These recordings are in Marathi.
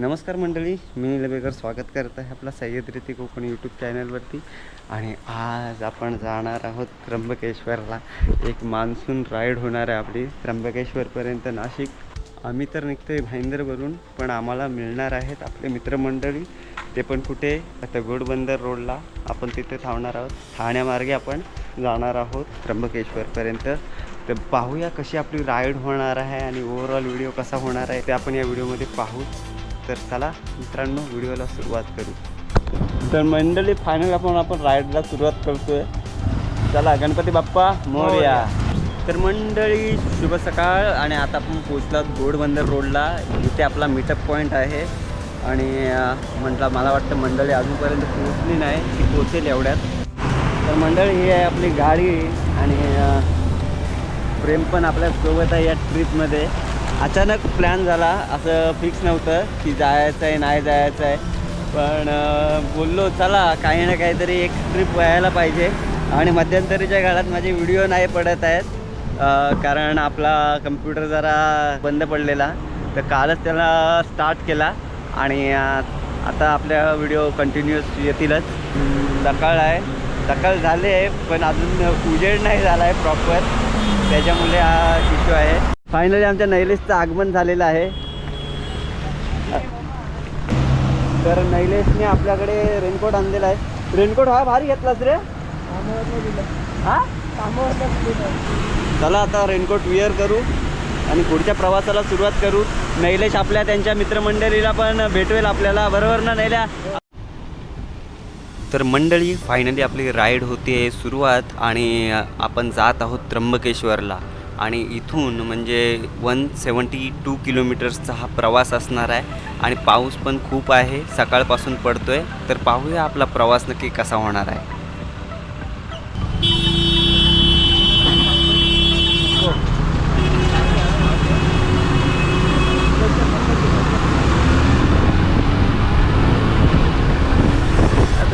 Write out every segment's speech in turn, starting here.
नमस्कार मंडळी मी निलबेकर स्वागत करत आहे आपला सह्याद्री कोकण यूट्यूब चॅनलवरती आणि आज आपण जाणार आहोत त्र्यंबकेश्वरला. एक मान्सून राईड होणार आहे आपली त्र्यंबकेश्वरपर्यंत नाशिक. आम्ही तर निघतो आहे भाईंदरवरून पण आम्हाला मिळणार आहेत आपले मित्रमंडळी. ते पण कुठे? आता गोडबंदर रोडला आपण तिथे थांबणार आहोत. ठाण्यामार्गे आपण जाणार आहोत त्र्यंबकेश्वरपर्यंत. तर पाहूया कशी आपली राईड होणार आहे आणि ओव्हरऑल व्हिडिओ कसा होणार आहे ते आपण या व्हिडिओमध्ये पाहू. तर चला मित्रांनो व्हिडिओला सुरुवात करू. तर मंडळी फायनल आपण आपण राईडला सुरुवात करतोय. चला गणपती बाप्पा मोरया. तर मंडळी शुभ सकाळ आणि आता आपण पोचलो गोडबंदर रोडला. इथे आपला मीटअप पॉईंट आहे. आणि म्हटलं मला वाटतं मंडळी अजूनपर्यंत पोचली नाही ती पोचेल एवढ्यात. तर मंडळी ही आहे आपली गाडी आणि प्रेम पण आपल्यासोबत आहे या ट्रिपमध्ये अचानक प्लॅन झाला असं फिक्स नव्हतं की जायचं आहे नाही जायचं आहे. पण बोललो चला काही ना काहीतरी एक ट्रिप व्हायला पाहिजे. आणि मध्यंतरीच्या काळात माझे व्हिडिओ नाही पडत आहेत. कारण आपला कम्प्युटर जरा बंद पडलेला. तर कालच त्याला स्टार्ट केला. आणि आता आपल्या व्हिडिओ कंटिन्युअस येतीलच. सकाळ आहे. सकाळ झाले आहे पण अजून उजेड नाही झाला आहे प्रॉपर त्याच्यामुळे हा इश्यू आहे. फायनली आमच्या नैलेशचं आगमन झालेलं आहे. तर नैलेशने आपल्याकडे रेनकोट आणलेला आहे. रेनकोट हा भारी घेतलाच रे. हा? चला आता रेनकोट विअर करू आणि पुढच्या प्रवासाला सुरुवात करू. नैलेश आपल्या त्यांच्या मित्रमंडळीला पण भेटवेल आपल्याला. बरोबर ना नैल्या? तर मंडळी फायनली आपली राईड होते सुरुवात आणि आपण जात आहोत त्र्यंबकेश्वरला. आणि इथून म्हणजे वन सेवन्टी टू किलोमीटर्सचा हा प्रवास असणार आहे. आणि पाऊस पण खूप आहे. सकाळपासून पडतो आहे तर पाहूया आपला प्रवास नक्की कसा होणार आहे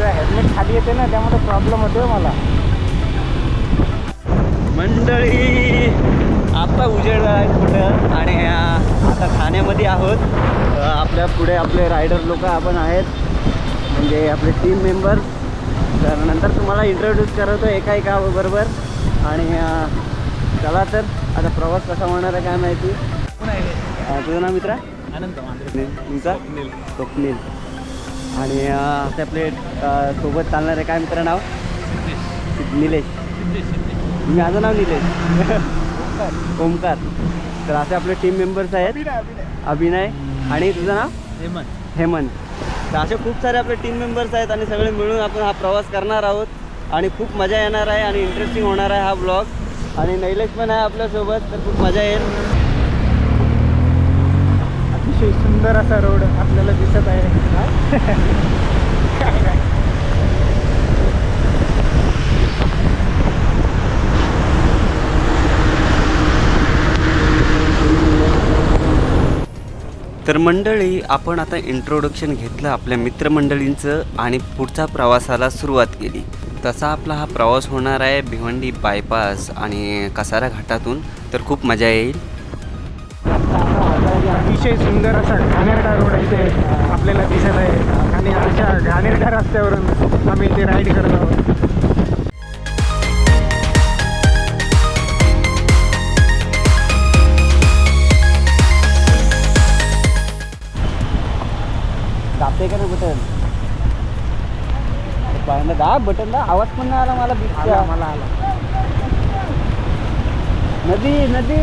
हेल्मेट खाली येते ना त्यामुळे प्रॉब्लेम होतो मला मंडळी आता उजेड आहे कुठं आणि अं, आता ठाण्यामध्ये आहोत अं, आपल्या पुढे आपले रायडर लोक आपण आहेत. म्हणजे आपले टीम मेंबर तर नंतर तुम्हाला इंट्रोड्यूस करतो एका एका बरोबर आणि चला तर आता प्रवास कसा होणार आहे काय माहिती? तुझं नाव मित्रा? आनंद तुमचा? स्वप्नील. आणि असे आपले सोबत चालणारे काय मित्र नाव? निलेश. माझं नाव निलेश. ओमकार. तर असे आपले टीम मेंबर्स आहेत. अभिनय. आणि तुझं नाव? हेमंत. हेमंत. तर असे खूप सारे आपले टीम मेंबर्स आहेत आणि सगळे मिळून आपण हा प्रवास करणार आहोत. आणि खूप मजा येणार आहे आणि इंटरेस्टिंग होणार आहे हा ब्लॉग आणि नैलेश पण आहे आपल्यासोबत तर खूप मजा येईल. अतिशय सुंदर असा रोड आपल्याला दिसत आहे. तर मंडळी आपण आता इंट्रोडक्शन घेतलं आपल्या मित्रमंडळींचं आणि पुढच्या प्रवासाला सुरुवात केली. तसा आपला हा प्रवास होणार आहे भिवंडी बायपास आणि कसारा घाटातून. तर खूप मजा येईल. अतिशय सुंदर असा घाणेरडा रोड इथे आपल्याला दिसत आहे. आणि अशा घाणेरड्या रस्त्यावरून आम्ही इथे राईड करत आहोत. दाबते का नाही बटन बटन दा आवाज पण नाही आला मला बीचचा मला आला. नदी नदी.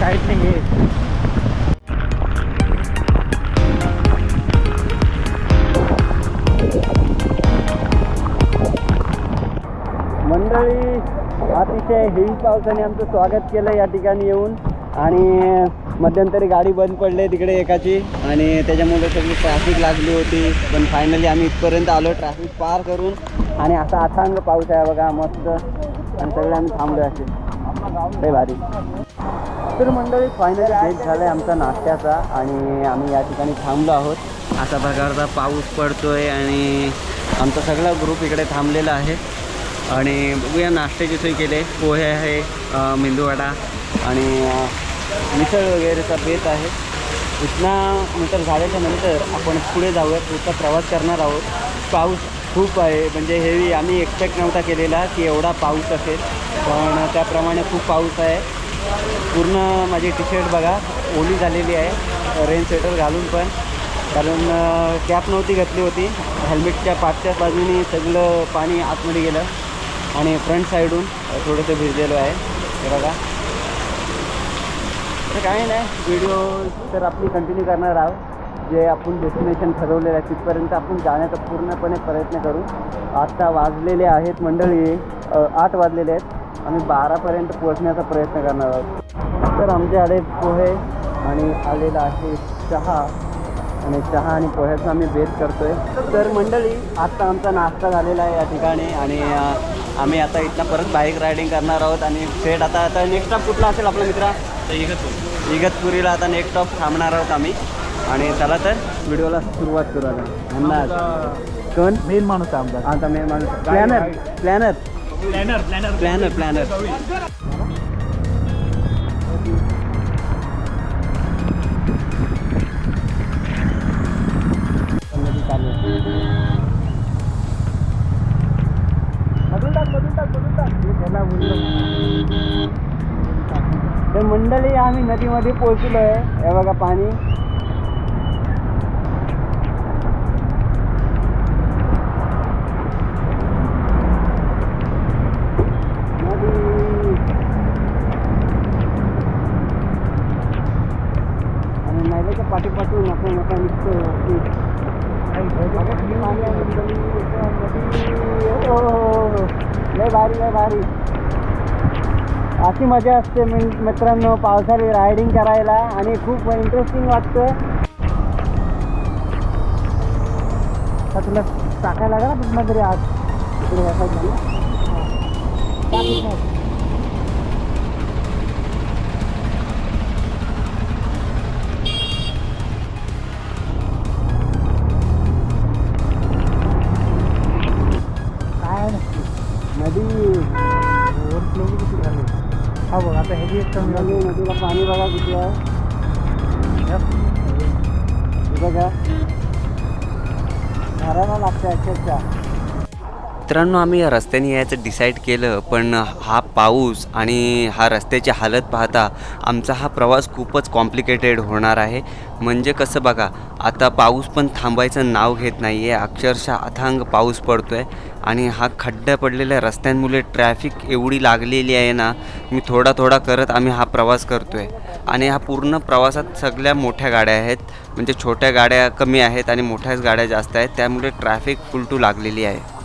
साईडने घे मंडळी अतिशय हेवी पावसाने आमचं स्वागत केलं या ठिकाणी येऊन. आणि मध्यंतरी गाडी बंद पडली तिकडे एकाची. आणि त्याच्यामुळे सगळी ट्रॅफिक लागली होती. पण फायनली आम्ही इथपर्यंत आलो ट्रॅफिक पार करून. आणि असा अथांग पाऊस आहे बघा मस्त. आणि सगळे आम्ही थांबलो असे. ते भारी. तर मंडळी फायनली ब्रेक झाला आहे आमचा नाश्त्याचा. आणि आम्ही या ठिकाणी थांबलो आहोत. असा प्रकारचा पाऊस पडतोय आणि आमचा सगळा ग्रुप इकडे थांबलेला आहे. आणि बघूया नाश्त्याची सोय केली आहे. पोहे आहे मेंदूवडा आणि मिसळ वगैरेचा बेत आहे. इथना मीटर झाल्याच्यानंतर आपण पुढे जाऊया. पुढचा प्रवास करणार आहोत. पाऊस खूप आहे. म्हणजे हेवी आम्ही एक्सपेक्ट नव्हता केलेला की एवढा पाऊस असेल. पण त्याप्रमाणे खूप पाऊस आहे. पूर्ण माझी टी शर्ट बघा ओली झालेली आहे. रेन स्वेटर घालून पण. कारण कॅप नव्हती घातली होती. हेल्मेटच्या पाठच्या बाजूनी सगळं पाणी आतमध्ये गेलं. आणि फ्रंट साईडून थोडंसं भिजलेलो आहे. हे बघा. तर काही नाही. व्हिडिओ तर आपली कंटिन्यू करणार आहोत. जे आपण डेस्टिनेशन ठरवलेलं आहे तिथपर्यंत आपण जाण्याचा पूर्णपणे प्रयत्न करू. आत्ता वाजलेले आहेत मंडळी आठ वाजलेले आहेत. आम्ही बारापर्यंत पोहोचण्याचा प्रयत्न करणार आहोत. तर आमचे आले पोहे आणि आलेला आहे चहा. आणि चहा आणि पोह्याचा आम्ही भेट करतो आहे तर मंडळी आत्ता आमचा नाश्ता झालेला आहे या ठिकाणी. आणि आम्ही आता इथनं परत बाईक रायडिंग करणार आहोत. आणि सेट आता आता नेक्स्ट स्टॉप कुठला असेल आपला मित्रा? इगतपुरीला आता नेक्स्ट स्टॉप थांबणार आहोत आम्ही. आणि चला तर व्हिडिओला सुरुवात करू आता. अंदाज. कोण? मेन माणूस आमचा. आता मी माणूस. Planner planner planner planner planner तर आम्ही नदीमध्ये पोहोचलो आहे हे बघा पाणी. नदी. आणि आपण मोठा निघतो. हो, हो, हो. लय भारी लय भारी. अशी मजा असते मी मित्रांनो पावसाळी रायडिंग करायला आणि खूप इंटरेस्टिंग वाटतं. आता तुला टाकायला लागला ना तरी आज? इकडे हा कमी नदी नदीला पाणी बघा किती आहे बघा घराला लागतं अक्षरशः मित्रांनो आम्ही या रस्त्याने यायचं डिसाईड केलं पण हा पाऊस आणि हा रस्त्याची हालत पाहता आमचा हा प्रवास खूपच कॉम्प्लिकेटेड होणार आहे. म्हणजे कसं बघा आता पाऊस पण थांबायचं नाव घेत नाही आहे अक्षरशः अथांग पाऊस पडतो आहे आणि हा खड्डा पडलेल्या रस्त्यांमुळे ट्रॅफिक एवढी लागलेली आहे ना मी थोडा थोडा करत आम्ही हा प्रवास करतो आहे आणि हा पूर्ण प्रवासात सगळ्या मोठ्या गाड्या आहेत. म्हणजे छोट्या गाड्या कमी आहेत आणि मोठ्याच गाड्या जास्त आहेत. त्यामुळे ट्रॅफिक फुलटू लागलेली आहे.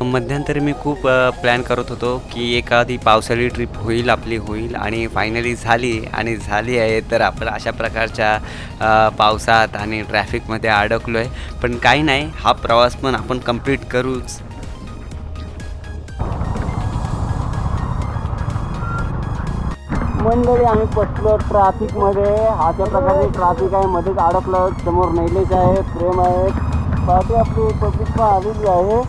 मध्यंतरी मी खूप प्लॅन करत होतो की एखादी पावसाळी ट्रिप होईल आपली होईल आणि फायनली झाली आणि झाली आहे तर आपण अशा प्रकारच्या पावसात आणि ट्रॅफिकमध्ये अडकलो आहे पण काही नाही हा प्रवास पण आपण कंप्लीट करूच. मंडळी आम्ही पटलो ट्रॅफिकमध्ये अशा प्रकारचे ट्रॅफिक आहे मध्येच अडकलं समोर नैलेश आहे प्रेम आहे पार्टी आपली पब्लिक पण आलेली आहे.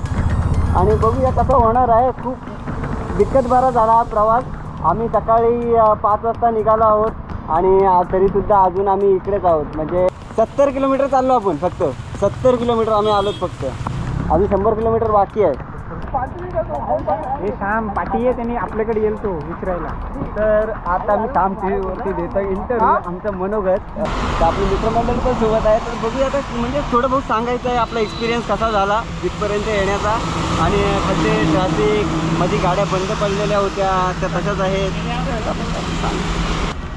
आणि बघूया कसं होणार आहे. खूप दिक्कत बरा झाला हा प्रवास. आम्ही सकाळी पाच वाजता निघालो आहोत आणि तरीसुद्धा अजून आम्ही इकडेच आहोत. म्हणजे सत्तर किलोमीटर चाललो आपण फक्त. सत्तर किलोमीटर आम्ही आलोत फक्त. अजून शंभर किलोमीटर बाकी आहे. हे श्याम पाटी आहे त्यांनी आपल्याकडे येईल तो विचारायला. तर आता मी काम वरती देतो इंटरव्ह्यू आमचं मनोगत. तर आपले मित्रमंडळ पण सोबत आहे तर बघूया आता म्हणजे थोडं बहुत सांगायचं आहे आपला एक्सपिरियन्स कसा झाला इथपर्यंत येण्याचा. आणि कसे ट्रॅफिकमध्ये गाड्या बंद पडलेल्या होत्या त्या तशाच आहेत.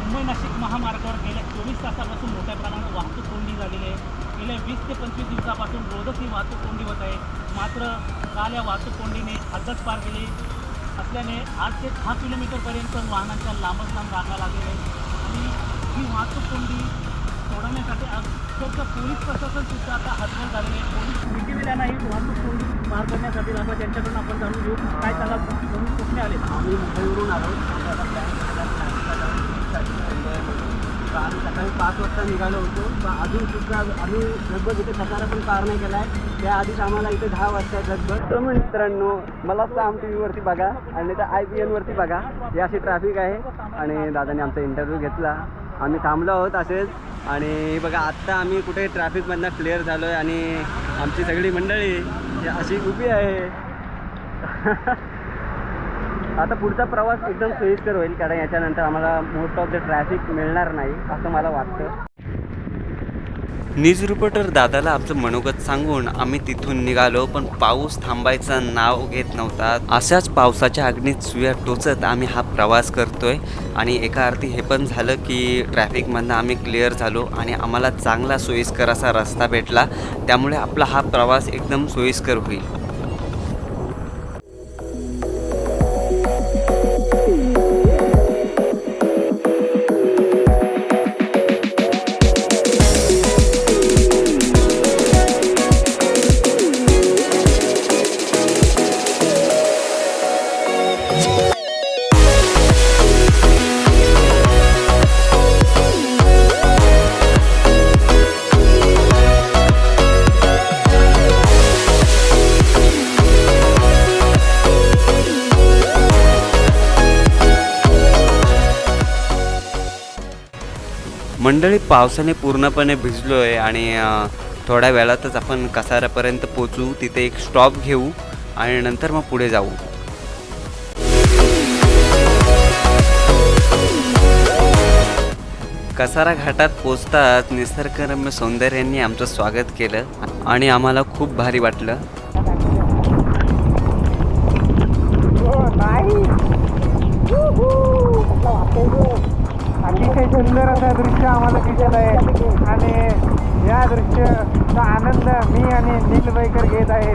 मुंबई नाशिक महामार्गावर गेल्या चोवीस तासापासून मोठ्या प्रमाणात वाहतूक कोंडी झालेली आहे. गेल्या वीस ते पंचवीस दिवसापासून रोजच ही वाहतूक कोंडी होत आहे मात्र काल या वाहतूक कोंडीने हद्दच पार केली असल्याने आठ ते दहा किलोमीटरपर्यंत वाहनांच्या लांबच लांब रांगा लागलेल्या आहेत आणि ही वाहतूक कोंडी सोडवण्यासाठी अक्षरशः पोलीस प्रशासनसुद्धा आता हतबल झालेले आहे पोलीस विटीविल्याना ही वाहतूक कोंडी पार करण्यासाठी लागला त्यांच्याकडून आपण जाणून घेऊ काय त्याला म्हणून कुठे आले आम्ही मुंबईवरून आलो आम्ही सकाळी पाच वाजता निघालो होतो. अजून सुद्धा आम्ही लगभग इथे कसारा पण पार नाही केला आहे त्याआधीच आम्हाला इथे दहा वाजता लगभग. तर मित्रांनो मला साम टी व्हीवरती बघा आणि तर आय पी एनवरती बघा. हे अशी ट्रॅफिक आहे आणि दादाने आमचा इंटरव्ह्यू घेतला. आम्ही थांबलो आहोत असेच. आणि बघा आत्ता आम्ही कुठे ट्रॅफिकमधनं क्लिअर झालो आहे आणि आमची सगळी मंडळी ही अशी उभी आहे. आता पुढचा प्रवास एकदम सोयीस्कर होईल कारण याच्यानंतर आम्हाला मोस्ट ऑफ द ट्रॅफिक मिळणार नाही असं मला वाटतं. न्यूज रिपोर्टर दादाला आमचं मनोगत सांगून आम्ही तिथून निघालो पण पाऊस थांबायचं नाव घेत नव्हता. अशाच पावसाच्या अग्नीत सुया टोचत आम्ही हा प्रवास करतोय. आणि एका अर्थी हे पण झालं की ट्रॅफिकमधनं आम्ही क्लिअर झालो आणि आम्हाला चांगला सोयीस्कर असा रस्ता भेटला. त्यामुळे आपला हा प्रवास एकदम सोयीस्कर होईल. मंडळी पावसाने पूर्णपणे भिजलो आहे आणि थोड्या वेळातच आपण कसाऱ्यापर्यंत पोचू तिथे एक स्टॉप घेऊ आणि नंतर मग पुढे जाऊ. कसारा घाटात पोचताच निसर्गरम्य सौंदर्यांनी आमचं स्वागत केलं आणि आम्हाला खूप भारी वाटलं. अतिशय सुंदर असं दृश्य आम्हाला दिसत आहे. आणि या दृश्याचा आनंद मी आणि नील बैकर घेत आहे.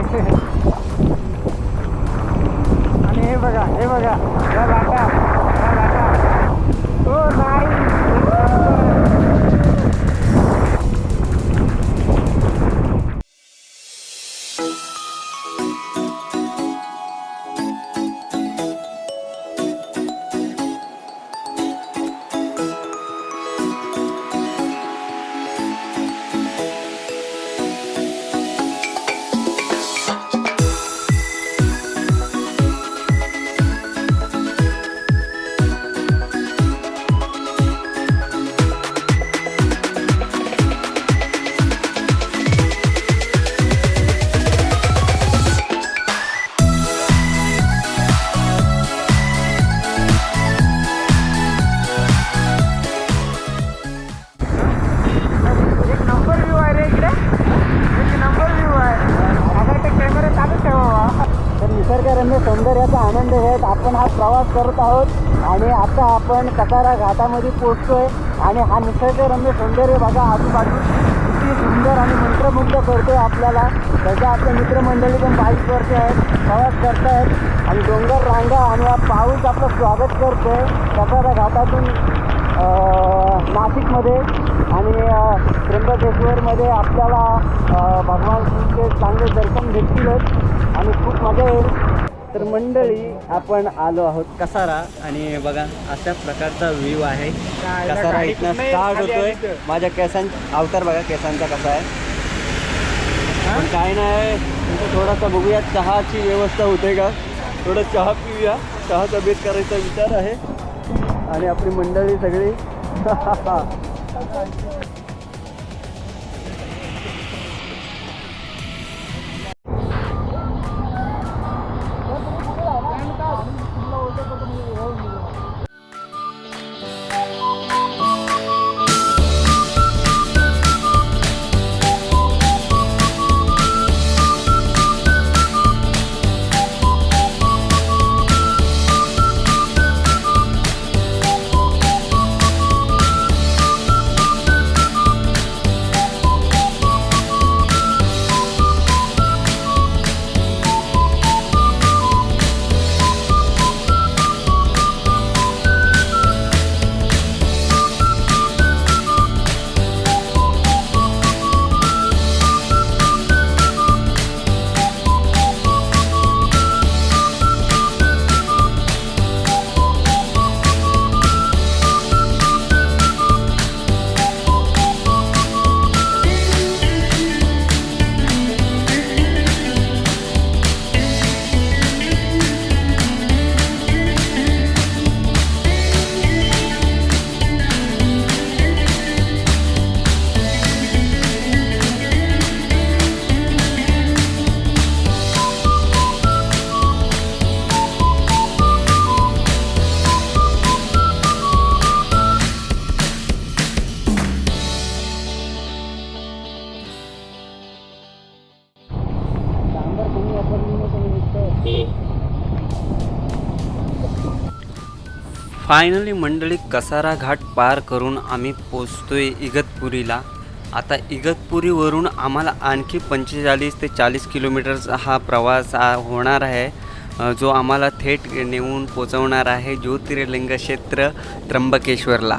आणि हे बघा हे बघा या लाटा या लाटा. हो नाही. करत आहोत. आणि आता आपण कसारा घाटामध्ये पोचतोय आणि हा निसर्गरम्य सौंदर्य बघा आजूबाजू. किती सुंदर आणि मंत्रमुग्ध करतोय आपल्याला. त्याच्या आपल्या मित्रमंडळी पण बाईकवरती आहेत प्रवास करतायत. आणि डोंगर रांगा आणि हा पाऊस आपलं स्वागत करतोय कसारा घाटातून नाशिकमध्ये. आणि त्र्यंबकेश्वरमध्ये आपल्याला भगवान श्रीचे चांगले दर्शन भेटतीलच. आणि खूप मजा येईल. तर मंडळी आपण आलो आहोत कसारा आणि बघा अशा प्रकारचा व्ह्यू आहे. कसारा इथनं स्टार्ट होतोय. माझ्या केसां अवतार बघा केसांचा कसा आहे. काय नाही थोडासा बघूया चहाची व्यवस्था होते का. थोडं चहा पिऊया. चहाचा बेत करायचा विचार आहे. आणि आपली मंडळी सगळी. फायनली मंडळी कसारा घाट पार करून आम्ही पोचतोय इगतपुरीला. आता इगतपुरीवरून आम्हाला आणखी पंचेचाळीस ते चाळीस किलोमीटरचा हा प्रवास होणार आहे. जो आम्हाला थेट नेऊन पोचवणार आहे ज्योतिर्लिंग क्षेत्र त्र्यंबकेश्वरला.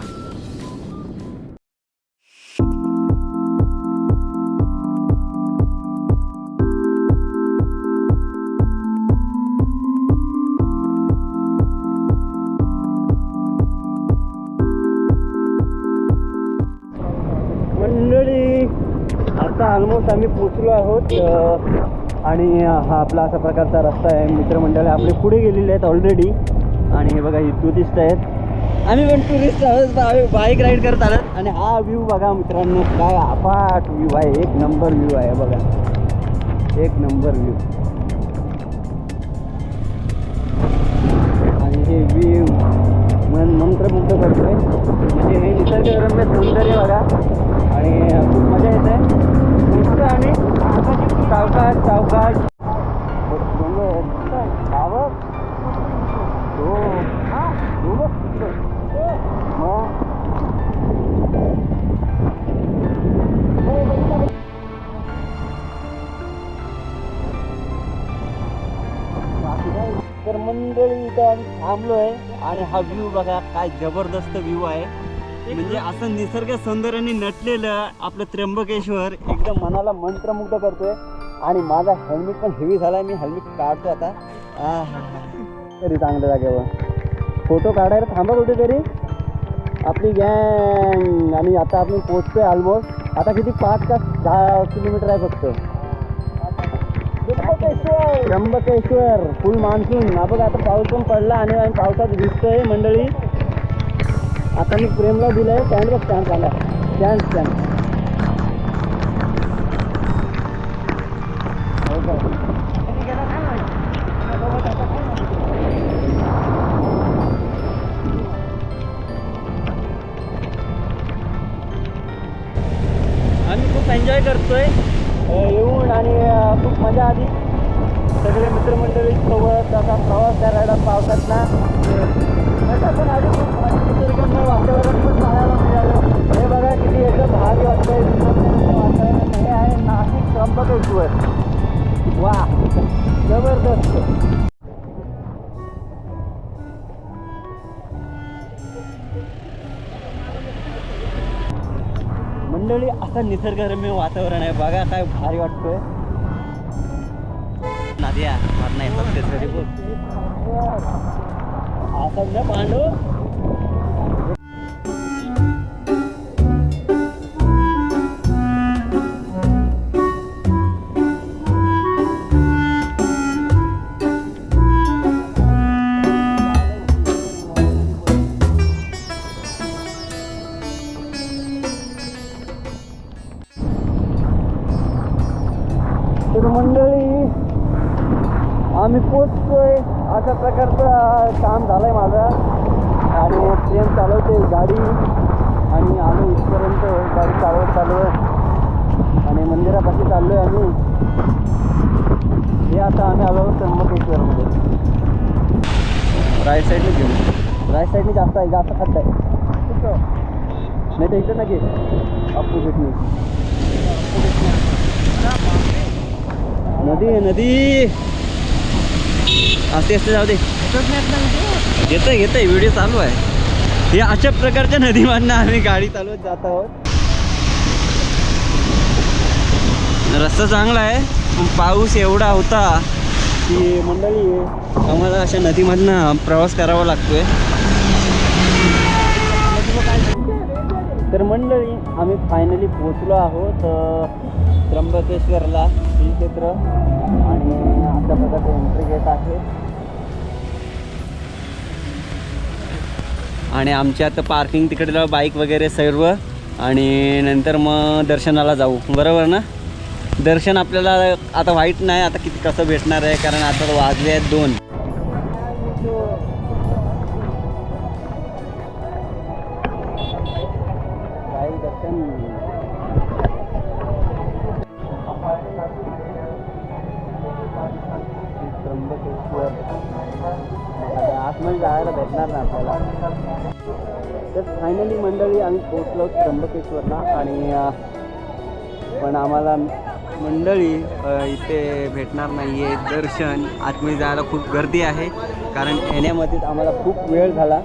आम्ही पोचलो आहोत आणि हा आपला असा प्रकारचा रस्ता आहे. मित्रमंडळ आपले पुढे गेलेले आहेत ऑलरेडी आणि हे बघा इथू टुरिस्ट आहेत. आम्ही पण टुरिस्ट आहोत आम्ही बाईक राईड करत आहोत आणि हा व्ह्यू बघा मित्रांनो काय अफाट व्ह्यू आहे. एक नंबर व्ह्यू आहे बघा. एक नंबर व्ह्यू थांबलो आहे आणि हा व्ह्यू बघा काय जबरदस्त व्ह्यू आहे. म्हणजे असं निसर्ग सौंदर्याने नटलेलं आपलं त्र्यंबकेश्वर. एकदम मनाला मंत्रमुग्ध करतोय. आणि माझा हेल्मेट पण हेवी झाला मी हेल्मेट काढतो आता. आहा. तरी चांगल्या जागेवर फोटो काढायला थांबा कुठेतरी आपली गँग आणि आता आपण पोचतोय ऑलमोस्ट आता किती पाच का दहा किलोमीटर आहे फक्त. त्र्यंबकेश्वर. Full monsoon. हा बघा आता पाऊस पण पडला आणि पावसात भिजतोय मंडळी. आता मी प्रेमला दिलंय स्टँड बघ स्टँड चांगला स्टँड स्टँड असं निसर्गरम्य वातावरण आहे. बघा काय भारी वाटतोय. नद्या नाही सत्तेश्वरी बोल असं ना पांडू. आम्ही पोचतोय. अशा प्रकारचं काम झालंय माझं. आणि ट्रेन चालवते गाडी. आणि आम्ही इथपर्यंत गाडी चालवत चालू आणि मंदिरापाशी चाललोय आम्ही. हे आता आम्ही आलो त्र्यंबकेश्वरमध्ये. राईट साईडने घेऊ राईट साईडने जास्त आहे जास्त खड्डा आहे. नाही तर इकडं नक्की अपोजिटने नदी आहे नदी. असते असते जाऊ दे. घेतोय घेतोय व्हिडिओ चालू आहे. हे अशा प्रकारच्या नदीमधनं आम्ही गाडी चालवत जात आहोत. रस्ता चांगला आहे पण पाऊस एवढा होता की मंडळी आम्हाला अशा नदीमधनं प्रवास करावा लागतोय. तर मंडळी आम्ही फायनली पोचलो आहोत त्र्यंबकेश्वरला. श्री क्षेत्र आणि अशा प्रकारचे एंट्री गेट आहे. आणि आमची आता पार्किंग तिकडे बाईक वगैरे सर्व. आणि नंतर मग दर्शनाला जाऊ. बरोबर ना? दर्शन आपल्याला आता वाईट नाही आता किती कसं भेटणार आहे? कारण आता वाजले आहेत दोन. दर्शन आतमध्ये जायला भेटणार नाही आपल्याला. तर फायनली मंडळी आम्ही पोचलो त्र्यंबकेश्वरला आणि पण आम्हाला मंडळी इथे भेटणार नाही आहे दर्शन आतमध्ये जायला खूप गर्दी आहे. कारण येण्यामध्येच आम्हाला खूप वेळ झाला.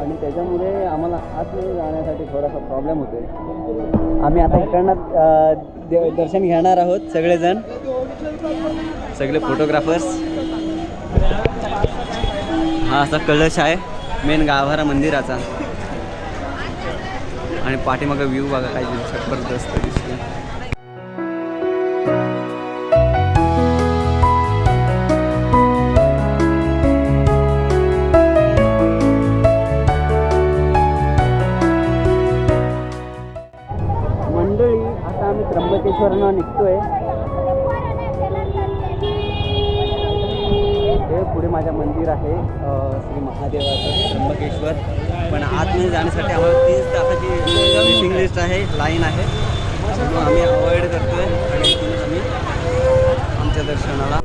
आणि त्याच्यामुळे आम्हाला आतमध्ये जाण्यासाठी थोडासा प्रॉब्लेम होतो आम्ही आता इकडनं दे- दर्शन घेणार आहोत सगळेजण. सगळे फोटोग्राफर्स हा असा कलश आहे मेन गाभारा मंदिराचा. आणि पाठीमागं व्ह्यू बघा काय जबरदस्त दिसतो माझ्या मंदिर आहे श्री महादेवाचं. त्र्यंबकेश्वर. पण आतमध्ये जाण्यासाठी आम्हाला तीस तासाची वेटिंग लिस्ट आहे लाईन आहे. म्हणून आम्ही अवॉइड करतोय आणि इथूनच आम्ही आमच्या दर्शनाला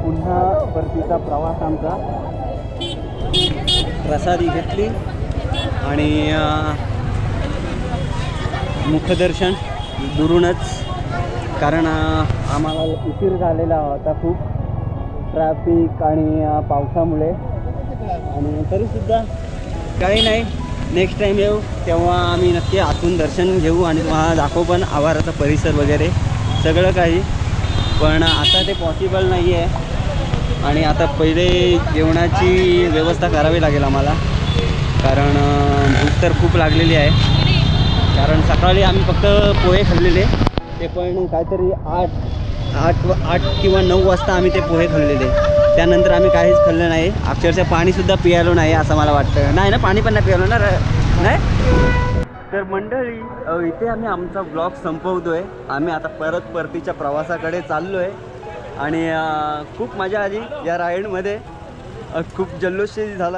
पुन्हा परतीचा प्रवास आमचा. प्रसादी घेतली आणि मुखदर्शन दुरूनच. कारण आम्हाला उशीर झालेला होता खूप. ट्रॅफिक आणि पावसामुळे. आणि तरीसुद्धा काही नाही. नेक्स्ट टाईम येऊ तेव्हा आम्ही नक्की आतून दर्शन घेऊ आणि तुम्हाला दाखवू पण आवाराचा परिसर वगैरे. सगळं काही. पण आता ते पॉसिबल नाही आहे आणि आता पहिले जेवणाची व्यवस्था करावी लागेल आम्हाला. कारण भूक तर खूप लागलेली आहे. कारण सकाळी आम्ही फक्त पोहे खाल्लेले. ते पण काहीतरी आठ आठ आठ किंवा नऊ वाजता आम्ही ते पोहे खाल्लेले. त्यानंतर आम्ही काहीच खाल्लं नाही. अक्षरशः पाणीसुद्धा पियालो नाही असं मला वाटतं. नाही ना पाणी पण नाही पियालो ना नाही? तर मंडळी इथे आम्ही आमचा ब्लॉग संपवतोय. आम्ही आता परत परतीच्या प्रवासाकडे चाललो आहे आणि खूप मजा आली या राईडमध्ये खूप जल्लोष झाला.